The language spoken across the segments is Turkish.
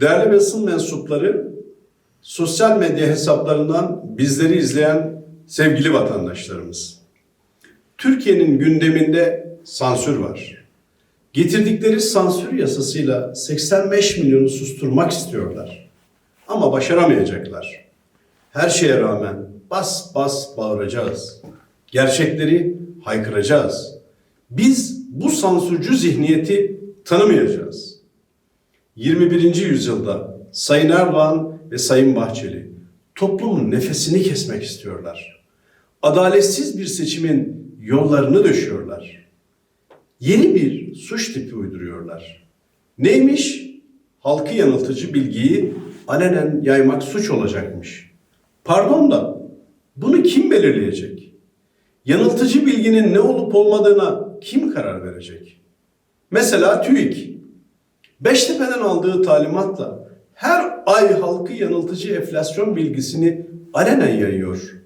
Değerli basın mensupları, sosyal medya hesaplarından bizleri izleyen sevgili vatandaşlarımız. Türkiye'nin gündeminde sansür var. Getirdikleri sansür yasasıyla 85 milyonu susturmak istiyorlar. Ama başaramayacaklar. Her şeye rağmen bas bas bağıracağız. Gerçekleri haykıracağız. Biz bu sansürcü zihniyeti tanımayacağız. 21. yüzyılda Sayın Erdoğan ve Sayın Bahçeli toplumun nefesini kesmek istiyorlar. Adaletsiz bir seçimin yollarını döşüyorlar. Yeni bir suç tipi uyduruyorlar. Neymiş? Halkı yanıltıcı bilgiyi alenen yaymak suç olacakmış. Pardon da bunu kim belirleyecek? Yanıltıcı bilginin ne olup olmadığına kim karar verecek? Mesela TÜİK Beştepe'den aldığı talimatla her ay halkı yanıltıcı enflasyon bilgisini alenen yayıyor.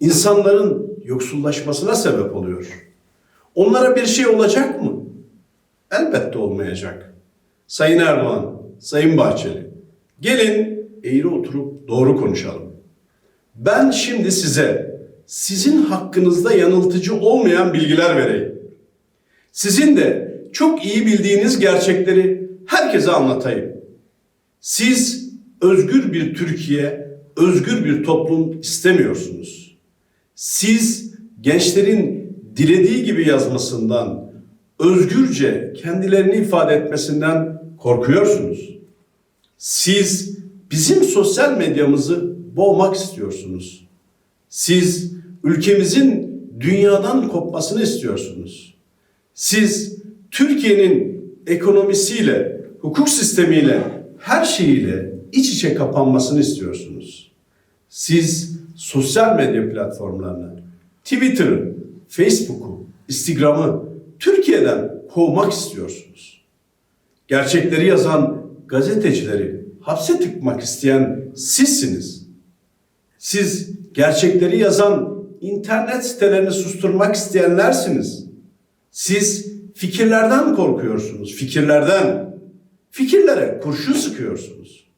İnsanların yoksullaşmasına sebep oluyor. Onlara bir şey olacak mı? Elbette olmayacak. Sayın Erdoğan, Sayın Bahçeli, gelin eğri oturup doğru konuşalım. Ben şimdi size sizin hakkınızda yanıltıcı olmayan bilgiler vereyim. Sizin de çok iyi bildiğiniz gerçekleri herkese anlatayım. Siz özgür bir Türkiye, özgür bir toplum istemiyorsunuz. Siz gençlerin dilediği gibi yazmasından, özgürce kendilerini ifade etmesinden korkuyorsunuz. Siz bizim sosyal medyamızı boğmak istiyorsunuz. Siz ülkemizin dünyadan kopmasını istiyorsunuz. Siz Türkiye'nin ekonomisiyle, hukuk sistemiyle, her şeyiyle iç içe kapanmasını istiyorsunuz. Siz sosyal medya platformlarını, Twitter'ı, Facebook'u, Instagram'ı Türkiye'den kovmak istiyorsunuz. Gerçekleri yazan gazetecileri hapse tıkmak isteyen sizsiniz. Siz gerçekleri yazan internet sitelerini susturmak isteyenlersiniz. Siz fikirlerden korkuyorsunuz, fikirlerden. Fikirlere kurşun sıkıyorsunuz.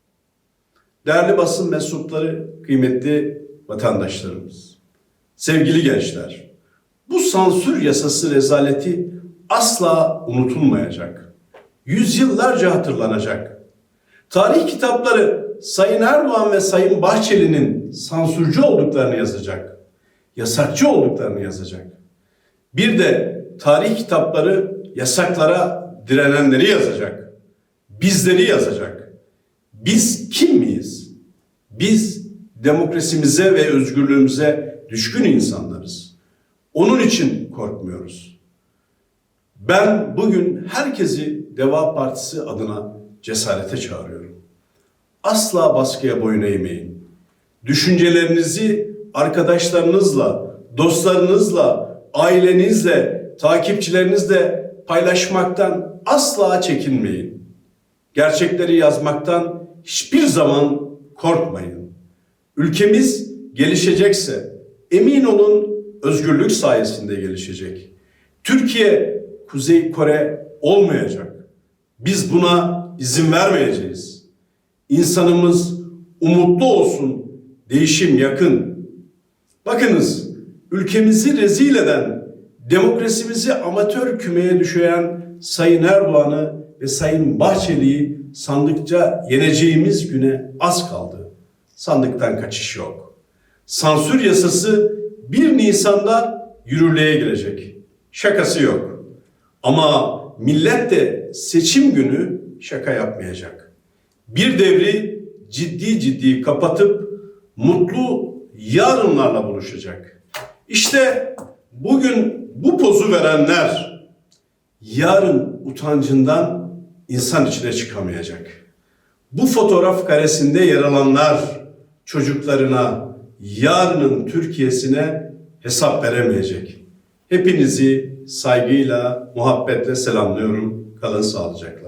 Değerli basın mensupları, kıymetli vatandaşlarımız, sevgili gençler, bu sansür yasası rezaleti asla unutulmayacak. Yüzyıllarca hatırlanacak. Tarih kitapları Sayın Erdoğan ve Sayın Bahçeli'nin sansürcü olduklarını yazacak. Yasakçı olduklarını yazacak. Bir de tarih kitapları yasaklara direnenleri yazacak. Bizleri yazacak. Biz kim miyiz? Biz demokrasimize ve özgürlüğümüze düşkün insanlarız. Onun için korkmuyoruz. Ben bugün herkesi Deva Partisi adına cesarete çağırıyorum. Asla baskıya boyun eğmeyin. Düşüncelerinizi arkadaşlarınızla, dostlarınızla, ailenizle, takipçilerinizle paylaşmaktan asla çekinmeyin. Gerçekleri yazmaktan hiçbir zaman korkmayın. Ülkemiz gelişecekse emin olun özgürlük sayesinde gelişecek. Türkiye Kuzey Kore olmayacak. Biz buna izin vermeyeceğiz. İnsanımız umutlu olsun, değişim yakın. Bakınız, ülkemizi rezil eden, demokrasimizi amatör kümeye düşüren Sayın Erdoğan'ı ve Sayın Bahçeli'yi sandıkça yeneceğimiz güne az kaldı. Sandıktan kaçış yok. Sansür yasası 1 Nisan'da yürürlüğe girecek. Şakası yok. Ama millet de seçim günü şaka yapmayacak. Bir devri ciddi ciddi kapatıp mutlu yarınlarla buluşacak. İşte bugün bu pozu verenler yarın utancından insan içine çıkamayacak. Bu fotoğraf karesinde yer alanlar çocuklarına, yarının Türkiye'sine hesap veremeyecek. Hepinizi saygıyla, muhabbetle selamlıyorum. Kalın sağlıcakla.